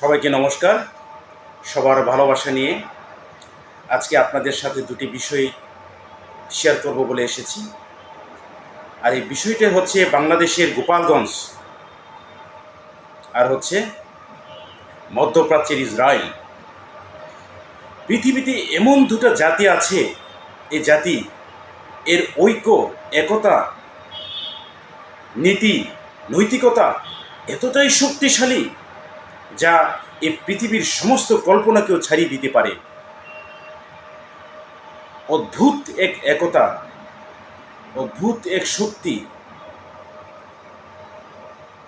সবাইকে নমস্কার। সবার ভালোবাসা নিয়ে আজকে আপনাদের সাথে দুটি বিষয় শেয়ার করব বলে এসেছি। আর এই বিষয়টা হচ্ছে বাংলাদেশের গোপালগঞ্জ আর হচ্ছে মধ্যপ্রাচ্যের ইসরায়েল। পৃথিবীতে এমন দুটো জাতি আছে, এই জাতি এর ঐক্য, একতা, নীতি, নৈতিকতা এতটাই শক্তিশালী যা এই পৃথিবীর সমস্ত কল্পনাকেও ছাড়িয়ে দিতে পারে। অদ্ভুত এক একতা, অদ্ভুত এক শক্তি।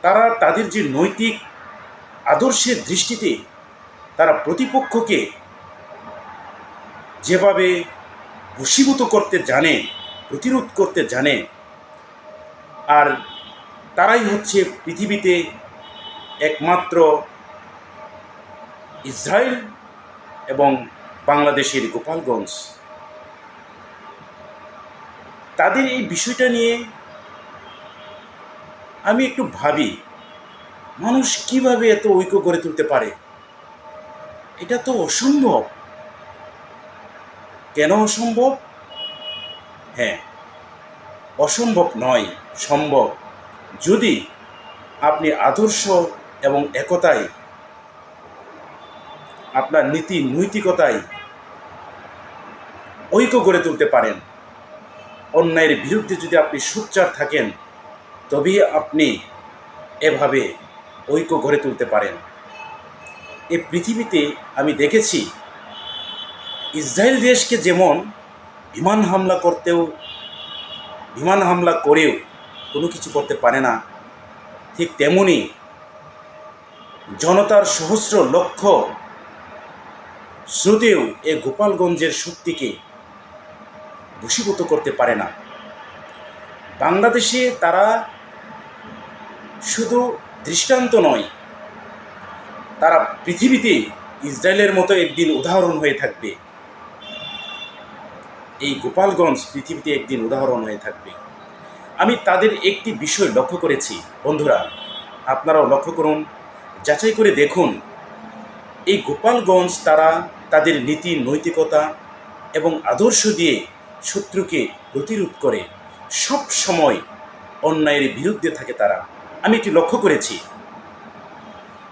তারা তাদের যে নৈতিক, আদর্শের দৃষ্টিতে তারা প্রতিপক্ষকে যেভাবে বশীভূত করতে জানে, প্রতিরোধ করতে জানে, আর তারাই হচ্ছে পৃথিবীতে একমাত্র ইসরায়েল এবং বাংলাদেশের গোপালগঞ্জ। তাদের এই বিষয়টা নিয়ে আমি একটু ভাবি, মানুষ কীভাবে এত ঐক্য গড়ে তুলতে পারে? এটা তো অসম্ভব। কেন অসম্ভব? হ্যাঁ অসম্ভব নয়, সম্ভব। যদি আপনি আদর্শ এবং একতায় আপনার নীতি নৈতিকতায় ঐক্য গড়ে তুলতে পারেন। অন্যায়ের বিরুদ্ধে যদি আপনি সোচ্চার থাকেন, তবেই আপনি এভাবে ঐক্য গড়ে তুলতে পারেন। এ পৃথিবীতে আমি দেখেছি, ইসরায়েল দেশকে যেমন বিমান হামলা করতেও, বিমান হামলা করেও কোনো কিছু করতে পারে না, ঠিক তেমনি জনতার সহস্র লক্ষ স্রোতেও এ গোপালগঞ্জের শক্তিকে বশীভূত করতে পারে না। বাংলাদেশে তারা শুধু দৃষ্টান্ত নয়, তারা পৃথিবীতে ইসরায়েলের মতো একদিন উদাহরণ হয়ে থাকবে। এই গোপালগঞ্জ পৃথিবীতে একদিন উদাহরণ হয়ে থাকবে। আমি তাদের একটি বিষয় লক্ষ্য করেছি। বন্ধুরা, আপনারাও লক্ষ্য করুন, যাচাই করে দেখুন এই গোপালগঞ্জ তারা তাদের নীতি, নৈতিকতা এবং আদর্শ দিয়ে শত্রুকে প্রতিরোধ করে। সব সময় অন্যায়ের বিরুদ্ধে থাকে তারা। আমি এটি লক্ষ্য করেছি।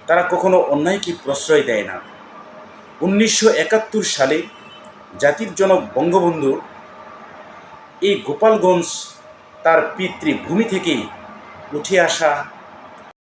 তারা কখনো অন্যায়কে প্রশ্রয় দেয় না। উনিশশো একাত্তর সালে জাতির জনক বঙ্গবন্ধু এই গোপালগঞ্জ তার পিতৃভূমি থেকেই উঠে আসা